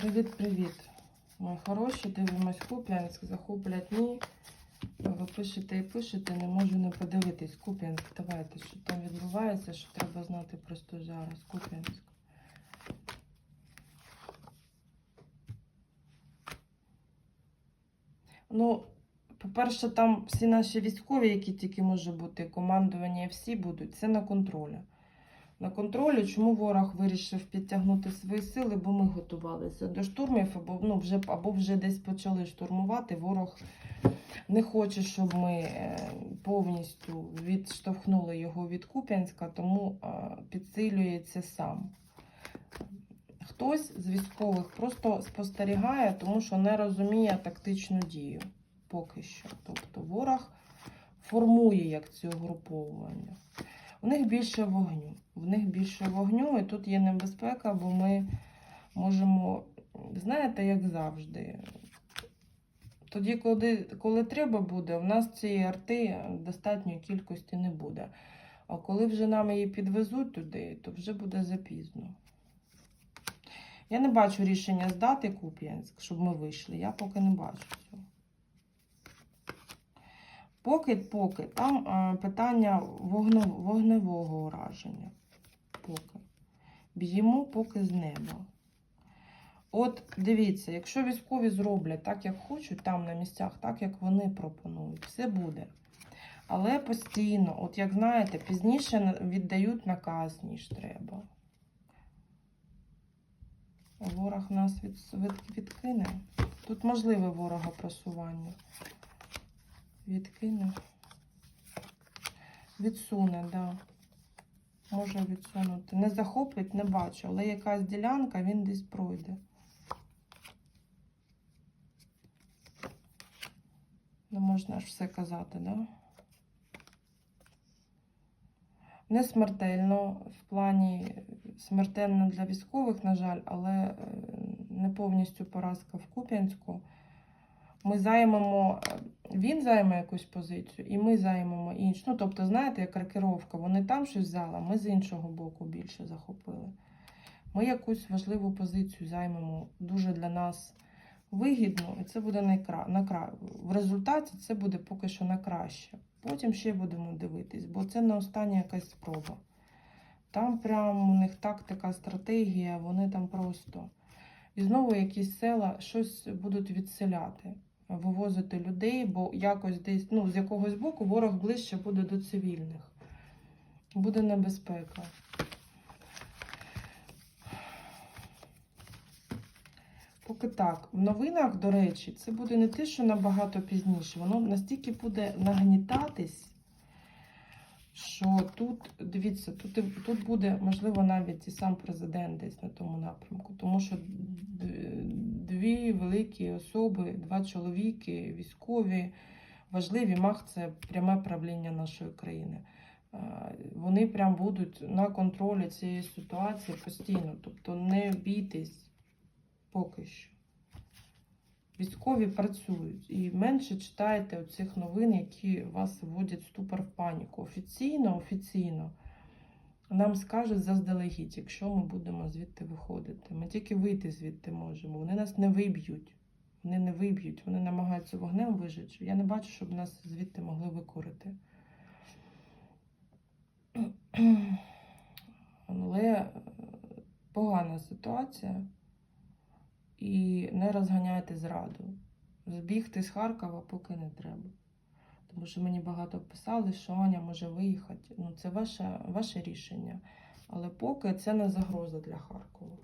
Привіт-привіт, мої хороші. Дивимось Куп'янськ, захоплять Ви пишете і пишете, не можу не подивитись. Куп'янськ, давайте, що там відбувається, що треба знати просто зараз. Куп'янськ. Ну, по-перше, там всі наші військові, які тільки може бути, командування, всі будуть, це на контролі. На контролі, чому ворог вирішив підтягнути свої сили, бо ми готувалися до штурмів, або, ну, вже, або вже десь почали штурмувати. Ворог не хоче, щоб ми е, повністю відштовхнули його від Куп'янська, тому е, підсилюється сам. Хтось з військових просто спостерігає, тому що не розуміє тактичну дію поки що. Тобто ворог формує як це угруповування. У них більше вогню. В них більше вогню, і тут є небезпека, бо ми можемо, знаєте, як завжди. Тоді, коли, коли треба буде, в нас цієї арти достатньої кількості не буде. А коли вже нам її підвезуть туди, то вже буде запізно. Я не бачу рішення здати Куп'янськ, щоб ми вийшли. Я поки не бачу цього. Поки, поки там е, питання вогне, вогневого ураження. Поки. Б'ємо поки з неба. От дивіться, якщо військові зроблять так, як хочуть, там на місцях, так, як вони пропонують, все буде. Але постійно, от як знаєте, пізніше віддають наказ, ніж треба. Ворог нас від, від, відкине. Тут можливе ворога просування. Відкине. Відсуне. Да. Може відсунути. Не захопить, не бачу, але якась ділянка, він десь пройде. Не можна ж все казати, да? Не смертельно, в плані смертельно для військових, на жаль, але е, не повністю поразка в Куп'янську. Ми займемо, е, він займе якусь позицію, і ми займемо іншу. Ну, тобто, знаєте, як рокировка, вони там щось взяли, ми з іншого боку більше захопили. Ми якусь важливу позицію займемо дуже для нас вигідно, і це буде найкра... на кра... в результаті це буде поки що на краще. Потім ще будемо дивитись, бо це не остання якась спроба. Там прям у них тактика, стратегія, вони там просто. І знову якісь села щось будуть відселяти, вивозити людей, бо якось десь, ну, з якогось боку ворог ближче буде до цивільних. Буде небезпека. Поки так. В новинах, до речі, це буде не те, що набагато пізніше. Воно настільки буде нагнітатись, що тут, дивіться, тут, тут буде, можливо, навіть і сам президент десь на тому напрямку. Тому що дві великі особи, два чоловіки, військові, важливі мах це пряме правління нашої країни. Вони прям будуть на контролі цієї ситуації постійно. Тобто не бійтесь поки що. Військові працюють і менше читайте оцих новин, які вас вводять в ступор в паніку. Офіційно, офіційно нам скажуть заздалегідь, якщо ми будемо звідти виходити. Ми тільки вийти звідти можемо. Вони нас не виб'ють. Вони не виб'ють, вони намагаються вогнем вижити. Я не бачу, щоб нас звідти могли викорити. Але погана ситуація і не розганяйте зраду. Збігти з Харкова поки не треба. Тому що мені багато писали, що Аня може виїхати. Ну, це ваше, ваше рішення. Але поки це не загроза для Харкова.